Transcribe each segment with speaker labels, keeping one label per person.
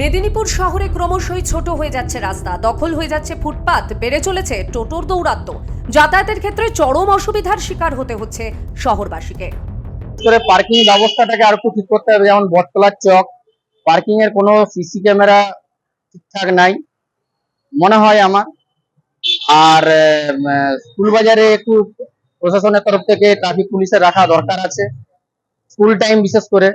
Speaker 1: মেদিনীপুর শহরে ক্রমশই ছোট হয়ে যাচ্ছে রাস্তা, দখল হয়ে যাচ্ছে ফুটপাত, বেড়ে চলেছে টোটোর দৌরাত্ম্য। যাতায়াতের ক্ষেত্রে চরম অসুবিধার শিকার হতে হচ্ছে শহরবাসীকে।
Speaker 2: করে পার্কিং ব্যবস্থাটাকে আর একটু ঠিক করতে হবে, যেমন বটতলার চক পার্কিং এর কোনো সিসি ক্যামেরা ঠিকঠাক নাই, মনে হয় আমার। আর স্কুল বাজারে একটু প্রশাসনের তরফ থেকে ট্রাফিক পুলিশের রাখা দরকার আছে স্কুল টাইম বিশেষ করে।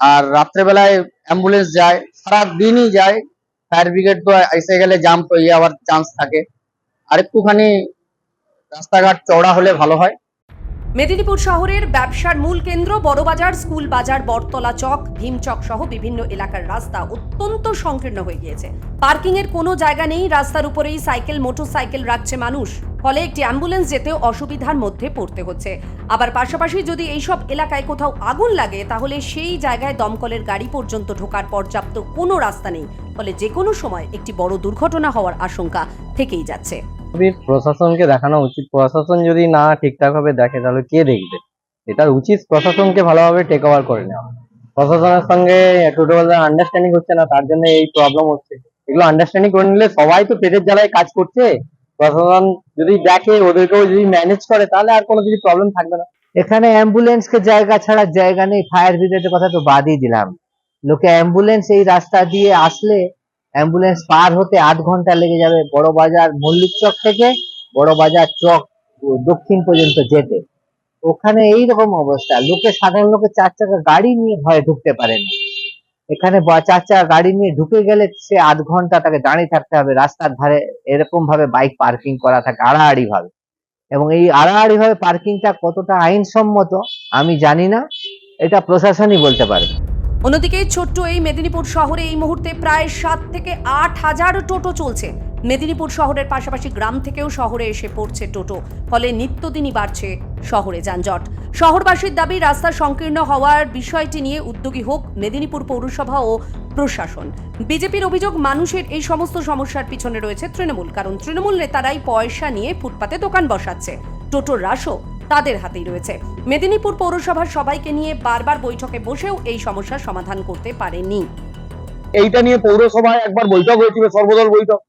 Speaker 2: আর রাত্রেবেলায় অ্যাম্বুলেন্স যায় সারা দিনই যায় ফায়ার ব্রিগেড তো এসে গেলে জাম তো ইয়ে আবার চান্স থাকে। আর একটুখানি রাস্তাঘাট চওড়া হলে ভালো হয়।
Speaker 1: মেদিনীপুর শহরের ব্যবসার মূল কেন্দ্র বড়বাজার, স্কুল বাজার, বটতলা চক, ভীমচক সহ বিভিন্ন এলাকার রাস্তা অত্যন্ত সংকীর্ণ হয়ে গিয়েছে। পার্কিং এর কোনো জায়গা নেই, রাস্তার উপরেই সাইকেল, মোটরসাইকেল রাখছে মানুষ। ফলে একটি অ্যাম্বুলেন্স যেতেও অসুবিধার মধ্যে পড়তে হচ্ছে। আবার পাশাপাশি যদি এইসব এলাকায় কোথাও আগুন লাগে, তাহলে সেই জায়গায় দমকলের গাড়ি পর্যন্ত ঢোকার পর্যাপ্ত কোনো রাস্তা নেই, ফলে যে কোনো সময় একটি বড় দুর্ঘটনা হওয়ার আশঙ্কা থেকেই যাচ্ছে।
Speaker 3: প্রশাসনকে দেখানো উচিত। প্রশাসন যদি না ঠিকঠাক ভাবে দেখে, তাহলে কে দেখবে? এটা উচিত প্রশাসনকে ভালোভাবে টেক ওভার করে নেওয়া। প্রশাসনের সঙ্গে টোটোওয়ালার আন্ডারস্ট্যান্ডিং হচ্ছে না, তার জন্য এই প্রবলেম হচ্ছে। এগুলো আন্ডারস্ট্যান্ডিং করে নিলে সবাই তো পেটের জ্বালায় কাজ করছে। প্রশাসন যদি দেখে, ওদেরকেও যদি ম্যানেজ করে, তাহলে আর কোনো কিছু প্রবলেম থাকবে না।
Speaker 4: এখানে অ্যাম্বুলেন্সকে জায়গা ছাড়া জায়গা নেই ফায়ার ব্রিগেডের কথা তো বাদই দিলাম। লোকে অ্যাম্বুলেন্স এই রাস্তা দিয়ে আসলে অ্যাম্বুলেন্স পার হতে আধ ঘণ্টা লেগে যাবে বড় বাজার মল্লিক চক থেকে, বড় বাজার চক দক্ষিণ পর্যন্ত যেতে। ওখানে এই রকম অবস্থা। লোকে, সাধারণ লোকে চার চাকা গাড়ি নিয়ে ভয়ে ঢুকতে পারে না। এখানে চার গাড়ি নিয়ে ঢুকে গেলে সে আধ ঘণ্টা তাকে দাঁড়িয়ে থাকতে হবে, রাস্তার ধারে এরকম ভাবে বাইক পার্কিং করা থাকে আড়াআড়ি ভাবে। এবং এই আড়াআড়ি ভাবে পার্কিংটা কতটা আইনসম্মত আমি জানি না, এটা প্রশাসনই বলতে পারবে
Speaker 1: অন্যদিকে ছোট্ট এই মেদিনীপুর শহরে এই মুহূর্তে প্রায় সাত থেকে আট হাজার টোটো চলছে। মেদিনীপুর শহরের পাশাপাশি গ্রাম থেকেও শহরে এসে পড়ছে টোটো। ফলে নিত্যদিনই বাড়ছে শহরে যানজট। শহরবাসীর দাবি, রাস্তা সংকীর্ণ হওয়ার বিষয়টি নিয়ে উদ্যোগী হোক মেদিনীপুর পৌরসভা ও প্রশাসন। বিজেপির অভিযোগ, মানুষের এই সমস্ত সমস্যার পিছনে রয়েছে তৃণমূল, কারণ তৃণমূল নেতারাই পয়সা নিয়ে ফুটপাতে দোকান বসাচ্ছে। টোটোর হ্রাসও তাদের হাতেই রয়েছে। মেদিনীপুর পৌরসভার সবাইকে নিয়ে বারবার বৈঠকে বসেও এই সমস্যার সমাধান করতে পারেনি।
Speaker 2: এইটা নিয়ে পৌরসভায় একবার বৈঠক হয়েছিল, সর্বদল বৈঠক।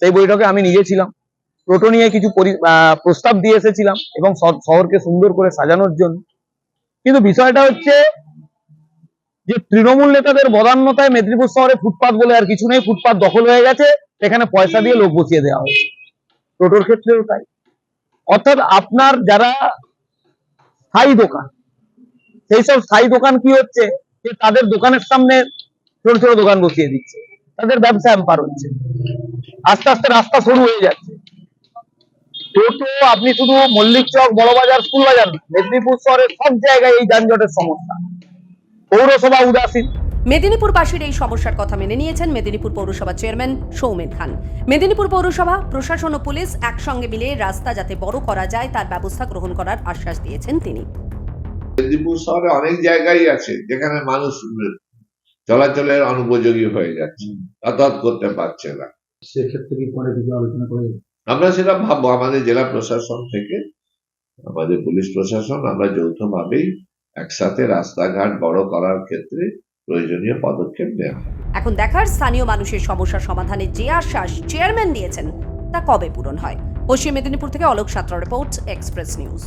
Speaker 2: সেই বৈঠকে আমি নিজে ছিলাম। টোটো নিয়ে কিছু পরি- প্রস্তাব দিয়ে এসেছিলাম এবং শহরকে সুন্দর করে সাজানোর জন্য। কিন্তু বিষয়টা হচ্ছে যে তৃণমূল নেতাদের বদান্যতায় মেদিনীপুর শহরে ফুটপাত বলে আর কিছু নেই, ফুটপাত দখল হয়ে গেছে, সেখানে পয়সা দিয়ে লোক বসিয়ে দেওয়া হয়েছে। টোটোর ক্ষেত্রেও তাই। অর্থাৎ আপনার যারা স্থায়ী দোকান, সেই সব স্থায়ী দোকান কি হচ্ছে? যে তাদের দোকানের সামনে ছোট ছোট দোকান বসিয়ে দিচ্ছে। তাদের ব্যবসা এম্পার হচ্ছে। আস্তে আস্তে রাস্তা সরু হয়ে যাচ্ছে। টোটো আপনি শুধু মল্লিক চক বড়বাজার স্কুল বাজার মেদিনীপুর শহরের সব জায়গায় এই যানজটের সমস্যা। পৌরসভা উদাসীন।
Speaker 1: মেদিনীপুর মেদিনীপুরবাসীর এই সমস্যার কথা মেনে নিয়েছেন মেদিনীপুর পৌরসভা চেয়ারম্যান সৌমেন খান। মেদিনীপুর পৌরসভা প্রশাসন ও পুলিশ একসঙ্গে মিলে রাস্তা যাতে বড় করা যায় তার ব্যবস্থা গ্রহণ করার আশ্বাস দিয়েছেন তিনি।
Speaker 5: মেদিনীপুর শহরে অনেক জায়গায় আছে যেখানে মানুষ চলাচলের অনুপযোগী হয়ে যাচ্ছে যাতায়াত করতে পারছে না।
Speaker 6: সেক্ষেত্রে কি পরে কিছু আলোচনা করে
Speaker 5: আমরা সেটা ভাববো আমাদের জেলা প্রশাসন থেকে আমাদের পুলিশ প্রশাসন আমরা যৌথভাবেই একসাথে রাস্তাঘাট বড় করার ক্ষেত্রে প্রয়োজনীয় পদক্ষেপ নেওয়া
Speaker 1: এখন দেখার স্থানীয় মানুষের সমস্যা সমাধানে যে আশ্বাস চেয়ারম্যান দিয়েছেন তা কবে পূরণ হয়? পশ্চিম মেদিনীপুর থেকে Alok Satra report express news.